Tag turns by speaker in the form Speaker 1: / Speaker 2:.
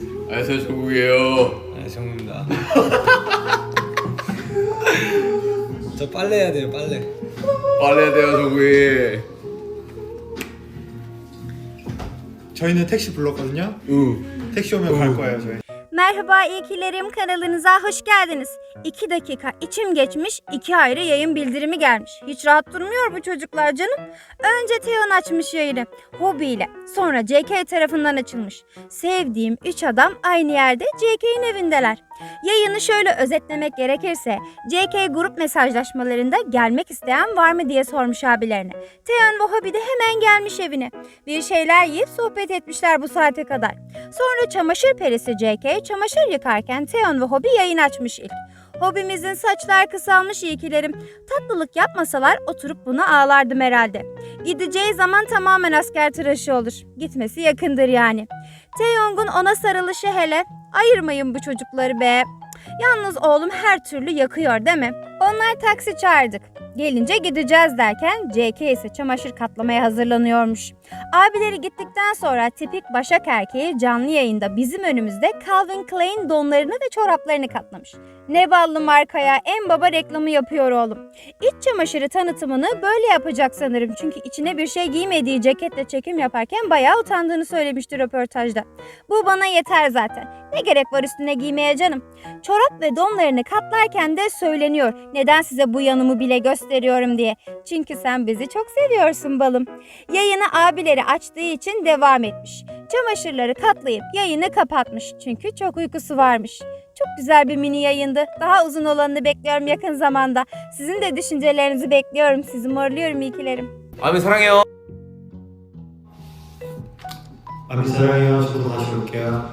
Speaker 1: 안녕하세요 조국이에요.
Speaker 2: 네, 정우입니다. 저 빨래 해야 돼요, 빨래.
Speaker 1: 빨래야 돼요 조국이.
Speaker 3: 저희는 택시 불렀거든요.
Speaker 1: 응.
Speaker 3: 택시 오면 갈 거예요 저희.
Speaker 4: Merhaba İlkilerim kanalınıza hoş geldiniz. 2 dakika içim geçmiş, iki ayrı yayın bildirimi gelmiş. Hiç rahat durmuyor bu çocuklar canım. Önce Teon açmış yayını, hobiyle. Sonra JK tarafından açılmış. Sevdiğim 3 adam aynı yerde JK'nin evindeler. Yayını şöyle özetlemek gerekirse, JK grup mesajlaşmalarında gelmek isteyen var mı diye sormuş abilerine. Teon ve Hobi de hemen gelmiş evine. Bir şeyler yiyip sohbet etmişler bu saate kadar. Sonra çamaşır perisi JK çamaşır yıkarken Theon ve Hobi yayın açmış ilk. Hobimizin saçlar kısalmış iyikilerim. Tatlılık yapmasalar oturup buna ağlardım herhalde. Gideceği zaman tamamen asker tıraşı olur. Gitmesi yakındır yani. Taeyong'un ona sarılışı hele. Ayırmayın bu çocukları be. Yalnız oğlum her türlü yakıyor değil mi? Onlar taksi çağırdık. Gelince gideceğiz derken JK ise çamaşır katlamaya hazırlanıyormuş. Abileri gittikten sonra tipik Başak erkeği canlı yayında bizim önümüzde Calvin Klein donlarını ve çoraplarını katlamış. Ne ballı markaya en baba reklamı yapıyor oğlum. İç çamaşırı tanıtımını böyle yapacak sanırım çünkü içine bir şey giymediği ceketle çekim yaparken bayağı utandığını söylemişti röportajda. Bu bana yeter zaten. Ne gerek var üstüne giymeye canım. Çorap ve donlarını katlarken de söyleniyor. Neden size bu yanımı bile gösteriyorum diye. Çünkü sen bizi çok seviyorsun balım. Yayını abileri açtığı için devam etmiş. Çamaşırları katlayıp yayını kapatmış. Çünkü çok uykusu varmış. Çok güzel bir mini yayındı. Daha uzun olanını bekliyorum yakın zamanda. Sizin de düşüncelerinizi bekliyorum. Sizi morluyorum iyikilerim.
Speaker 1: 아미 사랑해요.
Speaker 3: 아미 사랑해요. 저도 다시 올게요.